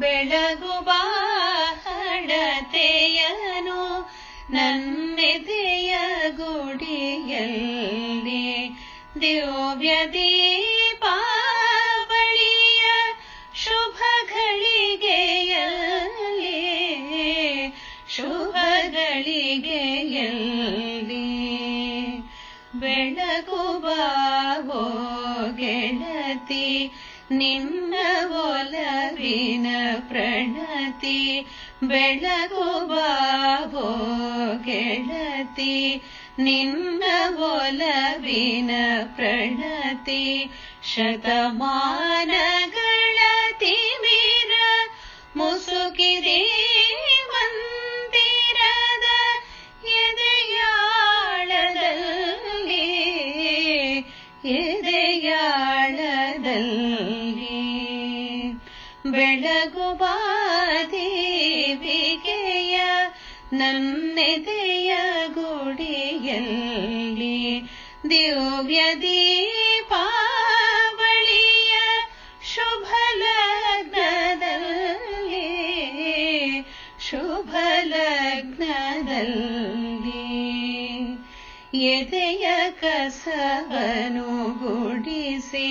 ಬೆಳಗುವ ಹಣತೆಯನು ನನ್ನೆದೆಯ ಗುಡಿಯಲ್ಲಿ ದಿವ್ಯ ದೀಪಾವಳಿಯ ಶುಭ ಗಳಿಗೆಯಲ್ಲಿ ಶುಭ ಗಳಿಗೆಯಲ್ಲಿ ಬೆಳಗುವ ಗೆಳತಿ ನಿನ್ನ ಒಲವಿನ ಪ್ರಣತಿ ಬೆಳಗುವ ಗೆಳತಿ ನಿನ್ನ ಒಲವಿನ ಪ್ರಣತಿ ಶತಮಾನಗಳ ತಿಮಿರ ಮುಸುಕಿದೆ ಎದೆಯಾಳದಲ್ಲಿ ಎದೆಯಾಳದಲ್ಲಿ. ಬೆಳಗುವ ದೇವಿಗೆಯ ನನ್ನೆದೆಯ ಗುಡಿಯಲ್ಲಿ ದಿವ್ಯ ದೀಪಾವಳಿಯ ಶುಭ ಲಗ್ನದಲ್ಲಿ ಶುಭ ಲಗ್ನದಲ್ಲಿ ಎದೆಯ ಕಸವನು ಗುಡಿಸಿ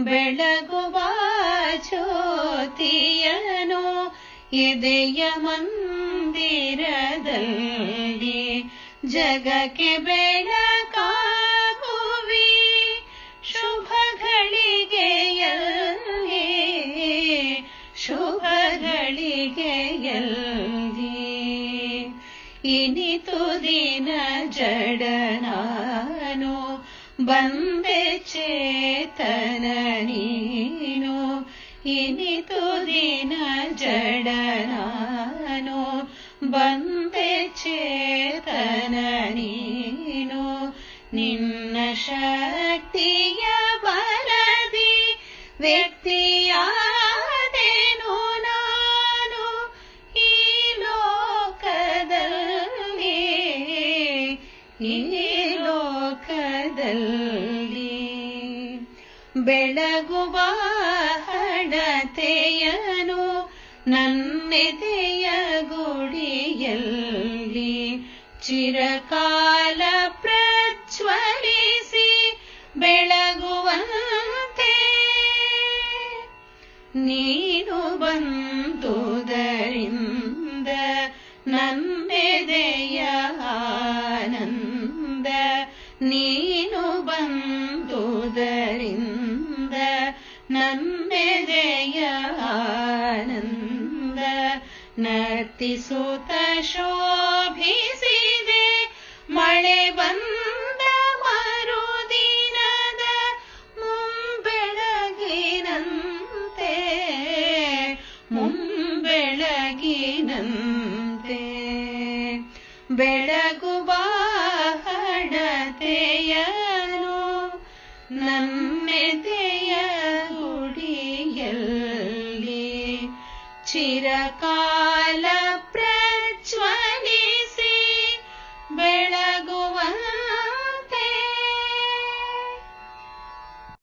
ಬೆಳಗುವ ಜ್ಯೋತಿಯನು ಎದೆಯ ಮಂದಿರದಲ್ಲಿ ಜಗಕ್ಕೆ ಬೆಳಕಾಗುವಿ. ಶುಭ ಶುಭಗಳಿಗೆಯಲ್ಲಿ ಶುಭ ಗಳಿಗೆಯಲ್ಲಿ ಇನಿತು ದಿನ ಜಡ ನಾನು ಬಂದೆ ಚೇತನ ನೀನು ಇನಿತು ದಿನ ಜಡ ನಾನು ಬಂದೆ ಚೇತನ ನೀನು ನಿನ್ನ ಶಕ್ತಿಯ ಈ ಲೋಕದಲ್ಲಿ ಬೆಳಗುವ ಹಣತೆಯನು ನನ್ನೆದೆಯ ಗುಡಿಯಲ್ಲಿ ಚಿರಕಾಲ ನನ್ನೆದೆಯ ಆನಂದ ನರ್ತಿಸುತ್ತ ಶೋಭಿಸಿದೆ. ಮಳೆ ಬಂದ ಮರುದಿನದ ಮುಂಬೆಳಗಿನಂತೆ ಮುಂಬೆಳಗಿನಂತೆ. ಬೆಳಗುವ ನನ್ನೆದೆಯ ಗುಡಿಯಲ್ಲಿ ಚಿರಕಾಲ